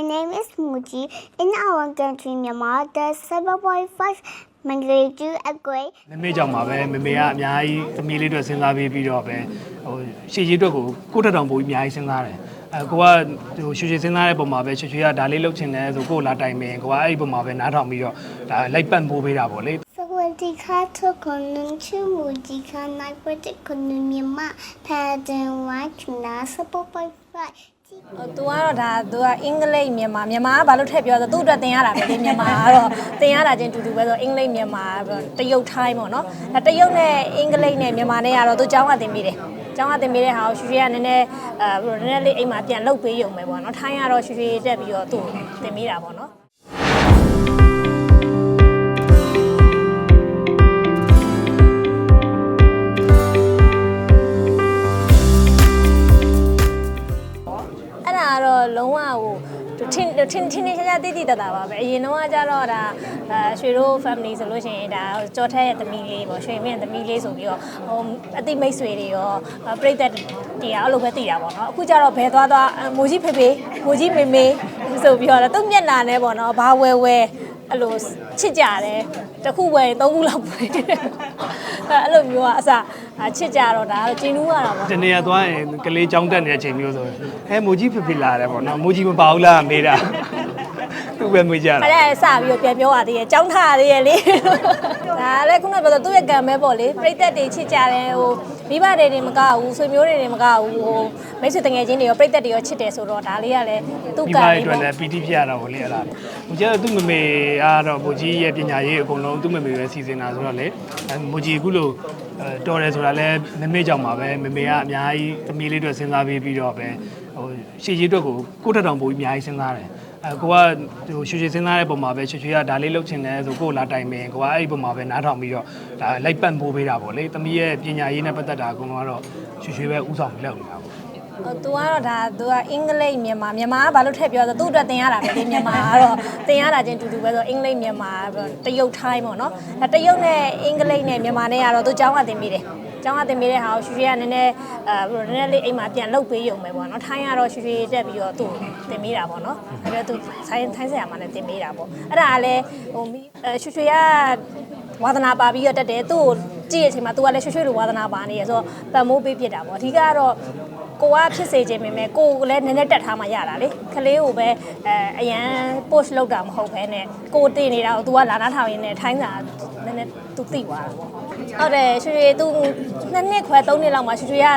My name is Muji. In our country, Myanmar, there's 7.5 Mandarin to a grade. မမေကြောင့်ပါပဲမမေကအများကြီးသမီးလေးတွေစဉ်းစားပြီးပြီးတော့ပဲဟိုရှေ့ရေးအတွက်ကိုကိုယ့်တက်တောင်ပို့ပြီးအများကြီးစဉ်းစားတယ်အဲကိုကဟိုရွှေရွှေစဉ်းစားတဲ့ပုံမှာပဲရွှေရွှေကဒါလေးလုပ်ချင်တယ်ဆိုကို့ကိုလာတိုင်ပင်ကိုကအဲ့ဒီပုံမှာပဲနားထောင်ပြီးတော့ဒါလိုက်ပတ်ပိုးပေးတာပေါ့လေ สวัสดีค่ะทุกคนหนูชื่อมูจิค่ะนายโปรเจกต์คนหนึ่งเมียนมาแพรเดนวัฒนา7.5 ။သူကတော့ဒါသူကအင်္ဂလိပ်မြန်မာမြန်မာကဘာလို့ထည့်ပြောဆိုသူ့အတွက်သင်ရတာပဲလေမြန်မာကတော့သင်ရတာချင်းတူတူပဲဆိုအင်္ဂလိပ်မြန်မာတရုတ်ထိုင်းပေါ့နော်။ဒါတရုတ်နဲ့အင်္ဂလိပ်နဲ့မြန်မာနဲ့ကတော့သူကျောင်းကသင်ပေးတယ်။ကျောင်းကသင်ပေးတဲ့ဟာကိုရွှေရွှေကနည်းနည်းအဲဘယ်လိုနည်းနည်းလေးအိမ်မှာပြန်လုပ်ပေးရုံပဲပေါ့နော်။ထိုင်းကတော့ရွှေရွှေတက်ပြီးတော့သူ့သင်ပေးတာပေါ့နော်။ င်းထင်းထင်းထင်းရှားရှားတိတိတတ်တာပါပဲအရင်တော့ကကြတော့ဒါအဲရွှေတို့ family ဆိုလို့ရှိရင်ဒါကြောထက်ရဲ့သမီးလေးပေါ့ရွှေမင်းသမီးလေးဆိုပြီးတော့ဟိုအတိမိတ်ဆွေတွေရောပြိသက်တွေကအဲ့လိုပဲသိတာပေါ့နော်အခုကျတော့ဘယ်သွားသွားမိုးကြီးဖေဖေမိုးကြီးမေမေဆိုပြီးတော့သူ့မျက်နှာနဲ့ပေါ့နော်ဘာဝဲဝဲအဲ့လိုချစ်ကြတယ်တစ်ခုဝယ်ရင်သုံးခုလောက်ပဲ အဲ့လိုမျိုးကအစချစ်ကြတော့ဒါကျင်းနူးရတာပေါ့တနေ့ကသွားရင်ကလေးကြောင်းတက်နေတဲ့အချိန်မျိုးဆိုရင်အဲမိုကြီးဖေဖေလာတယ်ပေါ့နော်မိုကြီးမပါဘူးလားမေးတာ သူ့ပဲမေးကြတာအဲ့ဒါစပြီးတော့ပြန်ပြောရသေးတယ်ကြောင်းထားရသေးရဲ့လေဒါလည်းခုနကပြောတော့သူ့ရဲ့ကံပဲပေါ့လေပြိသက်တွေချစ်ကြတယ်ဟိုမိဘတွေတွေမကဘူးဆွေမျိုးတွေတွေမကဘူးဟိုမိတ်ဆွေတငယ်ချင်းတွေရောပြိသက်တွေရောချစ်တယ်ဆိုတော့ဒါလေးကလည်းသူ့ဒီကံပါလေးအတွက်ပေါ့လည်းပီတိဖြစ်ရတာပေါ့လေအဲ့ဒါမကျတော့သူ့မမေကတော့မိုကြီးရဲ့ပညာရေးအကုန်လုံးသူ့မမေပဲစီစဉ်တာဆိုတော့လေအဲမိုကြီးအခုလို့အဲတော်တယ်ဆိုတာလည်းမမေကြောင့်ပါပဲမမေကအများကြီးသမီးလေးတွေစဉ်းစားပြီးပြီးတော့ပဲဟိုရှေ့ကြီးအတွက်ကိုကိုယ့်တက်တောင်ပို့ပြီးအများကြီးစဉ်းစားတယ် အဲကိုကဟိုရွှေရွှေစဉ်းစားတဲ့ပုံမှာပဲရွှေရွှေကဒါလေးလုပ်ချင်တယ်ဆိုကိုယ်လာတိုင်မင်ကိုကအဲ့ဒီပုံမှာပဲနားထောင်ပြီးတော့ဒါလိုက်ပတ်ပိုးပေးတာပေါ့လေသမီးရဲ့ပညာရေးနဲ့ပတ်သက်တာအကုန်လုံးကတော့ရွှေရွှေပဲဥဆောင်လုပ်နေတာပေါ့ ဟို तू ကတော့ဒါ तू ကအင်္ဂလိပ်မြန်မာမြန်မာကဘာလို့ထည့်ပြောဆို तू အတွက်သင်ရတာပဲဒီမြန်မာကတော့သင်ရတာချင်းတူတူပဲဆိုအင်္ဂလိပ်မြန်မာတရုတ်ထိုင်းပေါ့နော်အဲတရုတ်နဲ့အင်္ဂလိပ်နဲ့မြန်မာနဲ့ကတော့ तू ကျောင်းကသင်ပြီးတယ် ကျောင်းကသင်ပေးတဲ့ဟာကိုရွှေရွှေကနည်းနည်းအဲဘယ်လိုနည်းနည်းလေးအိမ်မှာပြန်လုပ်ပေးရုံပဲပေါ့နော်ထိုင်းကတော့ရွှေရွှေတက်ပြီးတော့သူ့သင်ပေးတာပေါ့နော်အဲ့တော့သူထိုင်းထိုင်းဆရာမနဲ့သင်ပေးတာပေါ့အဲ့ဒါကလည်းဟိုမိအဲရွှေရွှေကဝါသနာပါပြီးတော့တက်တယ်သူ့ကိုကြည့်ရတဲ့အချိန်မှာ तू ကလည်းရွှေရွှေလိုဝါသနာပါနေရဆိုတော့ပံမိုးပေးပြစ်တာပေါ့အဓိကကတော့ကိုကဖြစ်စေခြင်းပဲကိုကလည်းနည်းနည်းတက်ထားမှရတာလေကလေးကိုပဲအဲအရန် push လုပ်တာမဟုတ်ဘဲနဲ့ကိုတည်နေတာကို तू ကလာနာထောင်ရင်းနဲ့ထိုင်းစာနည်းနည်း तू သိသွားတာပေါ့ ဟုတ်တယ်ရွှေရွှေ तू နှစ်နှစ်ခွဲသုံးနှစ်လောက်မှရွှေရွှေက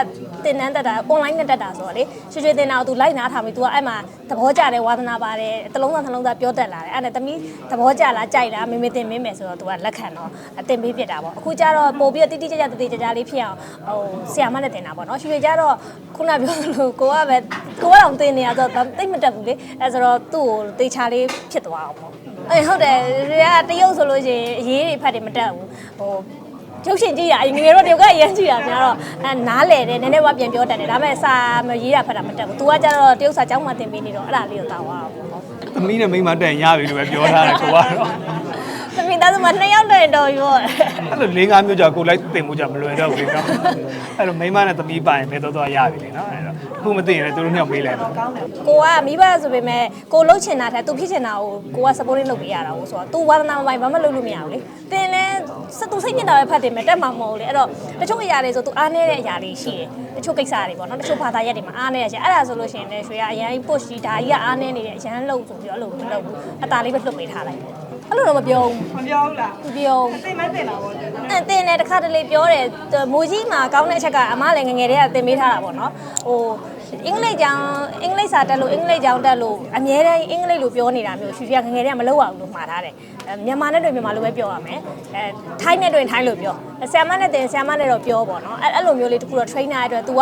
တင်နန်းတက်တာ online နဲ့တက်တာဆိုတော့လေရွှေရွှေတင်တာကို तू လိုက်နားထားပြီး तू ကအဲ့မှာသဘောကျတယ်ဝါသနာပါတယ်တလုံးသားနှလုံးသားပြောတတ်လာတယ်အဲ့ဒါသမီးသဘောကျလားကြိုက်လားမေမေတင်မင်းမယ်ဆိုတော့ तू ကလက်ခံတော့အတင်ပေးပြစ်တာပေါ့အခုကျတော့ပို့ပြီးတော့တိတိကျကျတတိကျကျလေးဖြစ်အောင်ဟိုဆီယာမနဲ့တင်တာပေါ့နော်ရွှေရွှေကျတော့ခုနပြောသလိုကိုကပဲကိုကတော့တင်နေရဆိုတော့တိတ်မတက်ဘူးလေအဲဆိုတော့သူ့ကိုတေချာလေးဖြစ်သွားအောင်ပေါ့အေးဟုတ်တယ်ဒီကတရုတ်ဆိုလို့ရှိရင်အရေးတွေဖတ်တယ်မတက်ဘူးဟို ရုပ်ရှင်ကြည့်တာအရင်ငယ်တော့တယောက်ကအရင်ကြည့်တာများတော့အဲနားလေတယ်နည်းနည်းဝပြန်ပြောတတ်တယ်ဒါပေမဲ့စာမရေးတာဖတ်တာမတတ်ဘူး तू ကကျတော့တယောက်စာကျောင်းမှာသင်ပေးနေတော့အဲ့ဒါလေးကိုတာဝါတာပေါ့သမီးနဲ့မိန်းမတန်ရပြီလို့ပဲပြောထားတယ်ကိုကတော့သမီးသားစုမှာနှစ်ယောက်တည်းတော်ရောအဲ့လို၄၅မျိုးကြာကိုလိုက်တင်မှုကြာမလွယ်တော့ဘူးကောအဲ့လိုမိန်းမနဲ့သမီးပိုင်ပဲတော့တော့ရပြီလေနော်အဲ့တော့အခုမသိရင်လည်းသူတို့နှစ်ယောက်မေးလိုက်ပါကိုကမိဘဆိုပေမဲ့ကိုလှုပ်ချင်တာထက်သူဖြစ်ချင်တာကိုကိုက supporting လုပ်ပေးရတာကိုဆိုတော့ तू ဝါသနာမပိုင်ဘာမှလုပ်လို့မရဘူးလေတင်လဲ စတူစိတ်ညစ်တာပဲဖတ်တယ်မဲ့တက်မှာမဟုတ်ဘူးလေ။အဲ့တော့တချို့အရာတွေဆို तू အားနေတဲ့အရာတွေရှိတယ်။တချို့ကိစ္စတွေပေါ့နော်။တချို့ဘာသာရပ်တွေမှာအားနေရရှိအဲ့ဒါဆိုလို့ရှိရင်လည်းရွှေကအရင် push ကြီးဒါကြီးကအားနေနေတယ်အရင်လှုပ်ဆိုပြီးတော့အဲ့လိုမလုပ်ဘူး။အตาလေးပဲလွတ်ပေးထားလိုက်တယ်။အဲ့လိုတော့မပြောဘူး မပြောဘူးလား ။မပြောဘူး သိမသိတာပေါ့ အဲတင်တယ်တစ်ခါတလေပြောတယ်မိုးကြီးမှာကောင်းတဲ့အချက်ကအမလည်းငယ်ငယ်တည်းကသင်ပေးထားတာပေါ့နော်ဟို အင်္ဂလိပ်ကျောင်းအင်္ဂလိပ်စာတက်လို့အင်္ဂလိပ်ကျောင်းတက်လို့အများတန်းအင်္ဂလိပ်လိုပြောနေတာမျိုးရွှေရွှေကငယ်ငယ်တည်းကမလုပ်ရဘူးလို့မှားထားတယ်အဲမြန်မာနဲ့တွေ့မြန်မာလိုပဲပြောရမယ်အဲထိုင်းနဲ့တွေ့ထိုင်းလိုပြောဆ iam မနဲ့တင်ဆ iam မနဲ့တော့ပြောပေါ့နော်အဲအဲ့လိုမျိုးလေးတခုတော့ trainer ရဲ့အတွက် तू က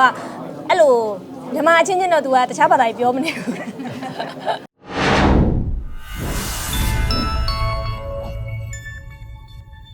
အဲ့လိုမြန်မာအချင်းချင်းတော့ तू ကတခြားဘာသာကြီးပြောမနေဘူး